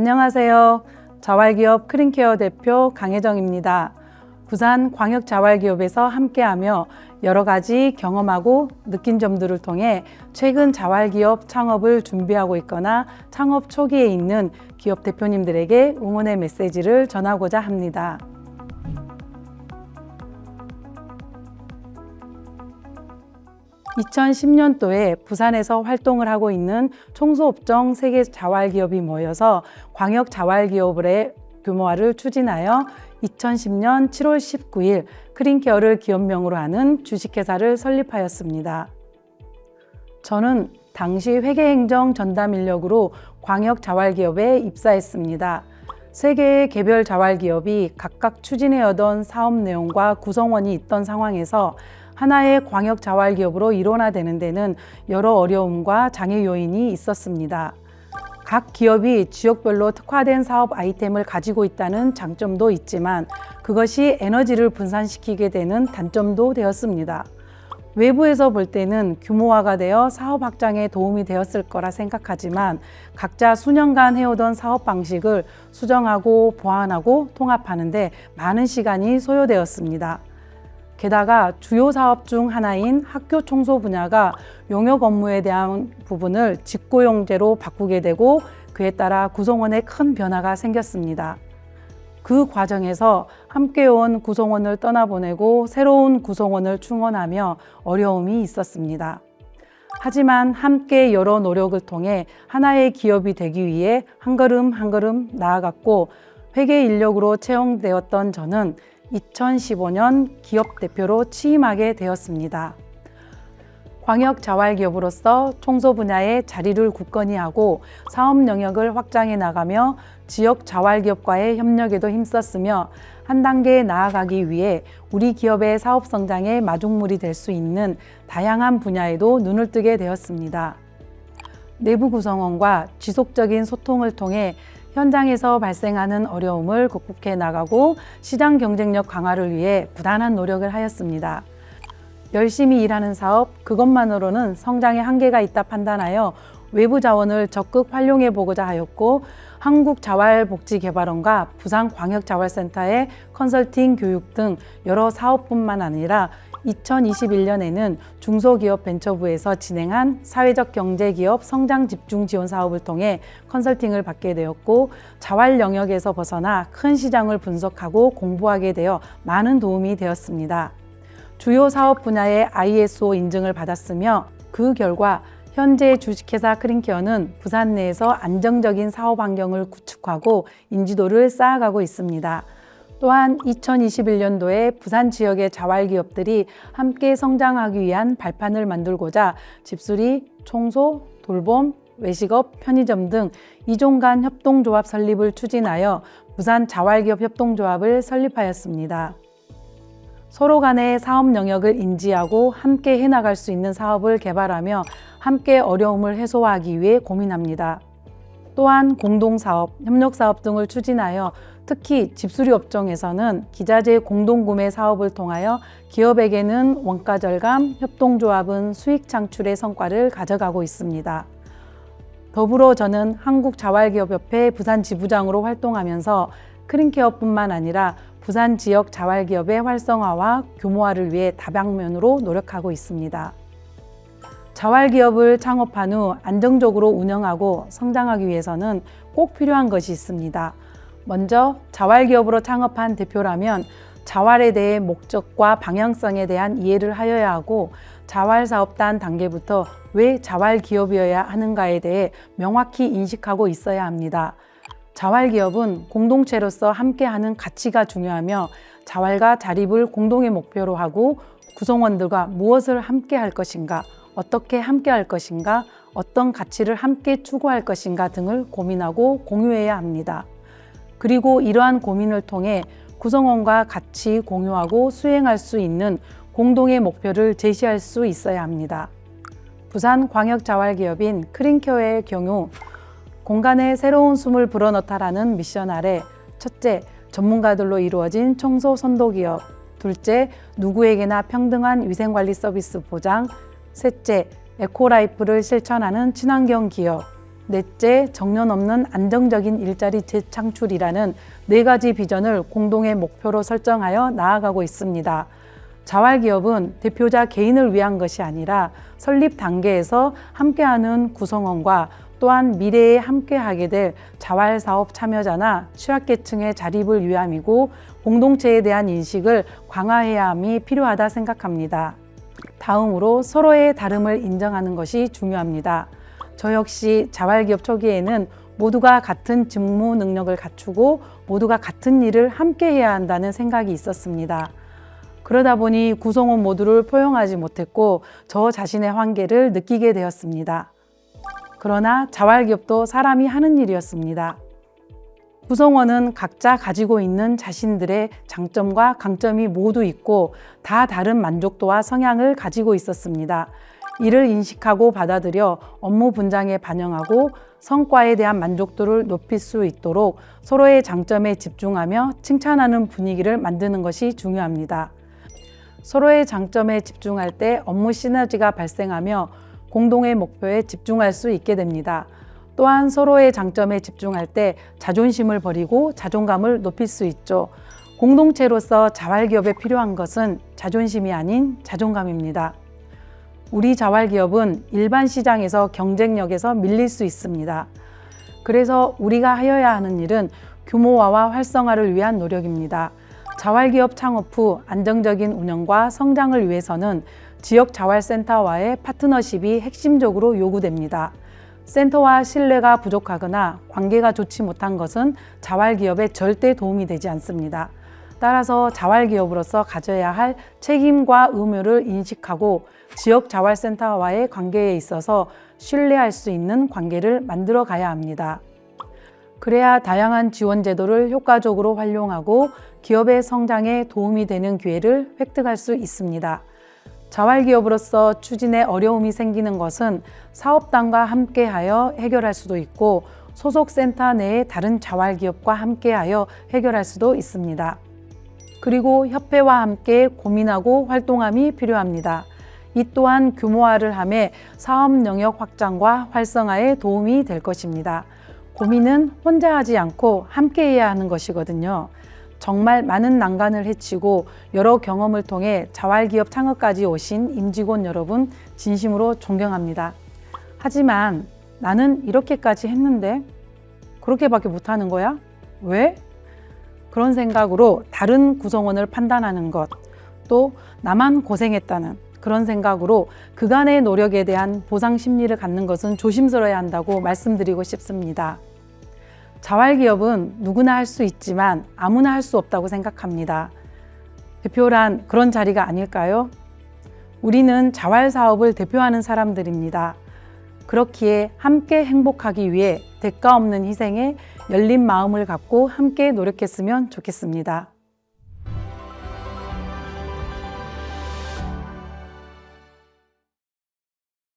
안녕하세요. 자활기업 크린케어 대표 강혜정입니다. 부산 광역자활기업에서 함께하며 여러 가지 경험하고 느낀 점들을 통해 최근 자활기업 창업을 준비하고 있거나 창업 초기에 있는 기업 대표님들에게 응원의 메시지를 전하고자 합니다. (2010년도에) 부산에서 활동을 하고 있는 청소업종 세계 자활기업이 모여서 광역 자활기업의 규모화를 추진하여 2010년 7월 19일 크린케어를 기업명으로 하는 주식회사를 설립하였습니다. 저는 당시 회계행정 전담 인력으로 광역 자활기업에 입사했습니다. 세 개의 개별 자활기업이 각각 추진해오던 사업 내용과 구성원이 있던 상황에서 하나의 광역 자활 기업으로 일원화되는 데는 여러 어려움과 장애 요인이 있었습니다. 각 기업이 지역별로 특화된 사업 아이템을 가지고 있다는 장점도 있지만 그것이 에너지를 분산시키게 되는 단점도 되었습니다. 외부에서 볼 때는 규모화가 되어 사업 확장에 도움이 되었을 거라 생각하지만 각자 수년간 해오던 사업 방식을 수정하고 보완하고 통합하는데 많은 시간이 소요되었습니다. 게다가 주요 사업 중 하나인 학교 청소 분야가 용역 업무에 대한 부분을 직고용제로 바꾸게 되고 그에 따라 구성원에 큰 변화가 생겼습니다. 그 과정에서 함께 온 구성원을 떠나보내고 새로운 구성원을 충원하며 어려움이 있었습니다. 하지만 함께 여러 노력을 통해 하나의 기업이 되기 위해 한 걸음 한 걸음 나아갔고 회계 인력으로 채용되었던 저는 2015년 기업 대표로 취임하게 되었습니다. 광역 자활기업으로서 청소 분야에 자리를 굳건히 하고 사업 영역을 확장해 나가며 지역 자활기업과의 협력에도 힘썼으며 한 단계 나아가기 위해 우리 기업의 사업 성장의 마중물이 될 수 있는 다양한 분야에도 눈을 뜨게 되었습니다. 내부 구성원과 지속적인 소통을 통해 현장에서 발생하는 어려움을 극복해 나가고 시장 경쟁력 강화를 위해 부단한 노력을 하였습니다. 열심히 일하는 사업, 그것만으로는 성장에 한계가 있다 판단하여 외부 자원을 적극 활용해 보고자 하였고 한국자활복지개발원과 부산광역자활센터의 컨설팅 교육 등 여러 사업뿐만 아니라 2021년에는 중소기업 벤처부에서 진행한 사회적 경제기업 성장 집중 지원 사업을 통해 컨설팅을 받게 되었고 자활 영역에서 벗어나 큰 시장을 분석하고 공부하게 되어 많은 도움이 되었습니다. 주요 사업 분야의 ISO 인증을 받았으며 그 결과 현재 주식회사 크린케어는 부산 내에서 안정적인 사업 환경을 구축하고 인지도를 쌓아가고 있습니다. 또한 2021년도에 부산 지역의 자활 기업들이 함께 성장하기 위한 발판을 만들고자 집수리, 청소, 돌봄, 외식업, 편의점 등 이종 간 협동조합 설립을 추진하여 부산 자활기업 협동조합을 설립하였습니다. 서로 간의 사업 영역을 인지하고 함께 해나갈 수 있는 사업을 개발하며 함께 어려움을 해소하기 위해 고민합니다. 또한 공동사업, 협력사업 등을 추진하여 특히 집수리 업종에서는 기자재 공동구매 사업을 통하여 기업에게는 원가 절감, 협동조합은 수익 창출의 성과를 가져가고 있습니다. 더불어 저는 한국자활기업협회 부산 지부장으로 활동하면서 크린케어뿐만 아니라 부산 지역 자활기업의 활성화와 규모화를 위해 다방면으로 노력하고 있습니다. 자활기업을 창업한 후 안정적으로 운영하고 성장하기 위해서는 꼭 필요한 것이 있습니다. 먼저 자활기업으로 창업한 대표라면 자활에 대해 목적과 방향성에 대한 이해를 하여야 하고 자활사업단 단계부터 왜 자활기업이어야 하는가에 대해 명확히 인식하고 있어야 합니다. 자활기업은 공동체로서 함께하는 가치가 중요하며 자활과 자립을 공동의 목표로 하고 구성원들과 무엇을 함께 할 것인가, 어떻게 함께 할 것인가, 어떤 가치를 함께 추구할 것인가 등을 고민하고 공유해야 합니다. 그리고 이러한 고민을 통해 구성원과 같이 공유하고 수행할 수 있는 공동의 목표를 제시할 수 있어야 합니다. 부산 광역 자활기업인 크린케어의 경우 공간에 새로운 숨을 불어넣다라는 미션 아래 첫째, 전문가들로 이루어진 청소 선도 기업. 둘째, 누구에게나 평등한 위생관리 서비스 보장. 셋째, 에코라이프를 실천하는 친환경 기업. 넷째, 정년 없는 안정적인 일자리 재창출이라는 네 가지 비전을 공동의 목표로 설정하여 나아가고 있습니다. 자활기업은 대표자 개인을 위한 것이 아니라 설립 단계에서 함께하는 구성원과 또한 미래에 함께하게 될 자활사업 참여자나 취약계층의 자립을 위함이고 공동체에 대한 인식을 강화해야 함이 필요하다 생각합니다. 다음으로 서로의 다름을 인정하는 것이 중요합니다. 저 역시 자활기업 초기에는 모두가 같은 직무 능력을 갖추고 모두가 같은 일을 함께 해야 한다는 생각이 있었습니다. 그러다 보니 구성원 모두를 포용하지 못했고 저 자신의 한계를 느끼게 되었습니다. 그러나 자활기업도 사람이 하는 일이었습니다. 구성원은 각자 가지고 있는 자신들의 장점과 강점이 모두 있고 다 다른 만족도와 성향을 가지고 있었습니다. 이를 인식하고 받아들여 업무 분장에 반영하고 성과에 대한 만족도를 높일 수 있도록 서로의 장점에 집중하며 칭찬하는 분위기를 만드는 것이 중요합니다. 서로의 장점에 집중할 때 업무 시너지가 발생하며 공동의 목표에 집중할 수 있게 됩니다. 또한 서로의 장점에 집중할 때 자존심을 버리고 자존감을 높일 수 있죠. 공동체로서 자활기업에 필요한 것은 자존심이 아닌 자존감입니다. 우리 자활기업은 일반 시장에서 경쟁력에서 밀릴 수 있습니다. 그래서 우리가 하여야 하는 일은 규모화와 활성화를 위한 노력입니다. 자활기업 창업 후 안정적인 운영과 성장을 위해서는 지역 자활센터와의 파트너십이 핵심적으로 요구됩니다. 센터와 신뢰가 부족하거나 관계가 좋지 못한 것은 자활기업에 절대 도움이 되지 않습니다. 따라서 자활기업으로서 가져야 할 책임과 의무를 인식하고 지역 자활센터와의 관계에 있어서 신뢰할 수 있는 관계를 만들어 가야 합니다. 그래야 다양한 지원 제도를 효과적으로 활용하고 기업의 성장에 도움이 되는 기회를 획득할 수 있습니다. 자활기업으로서 추진에 어려움이 생기는 것은 사업단과 함께하여 해결할 수도 있고 소속 센터 내의 다른 자활기업과 함께하여 해결할 수도 있습니다. 그리고 협회와 함께 고민하고 활동함이 필요합니다. 이 또한 규모화를 함에 사업 영역 확장과 활성화에 도움이 될 것입니다. 고민은 혼자 하지 않고 함께 해야 하는 것이거든요. 정말 많은 난관을 헤치고 여러 경험을 통해 자활기업 창업까지 오신 임직원 여러분 진심으로 존경합니다. 하지만 나는 이렇게까지 했는데 그렇게밖에 못하는 거야? 왜? 그런 생각으로 다른 구성원을 판단하는 것, 또 나만 고생했다는 그런 생각으로 그간의 노력에 대한 보상 심리를 갖는 것은 조심스러워야 한다고 말씀드리고 싶습니다. 자활기업은 누구나 할 수 있지만 아무나 할 수 없다고 생각합니다. 대표란 그런 자리가 아닐까요? 우리는 자활 사업을 대표하는 사람들입니다. 그렇기에 함께 행복하기 위해 대가 없는 희생에 열린 마음을 갖고 함께 노력했으면 좋겠습니다.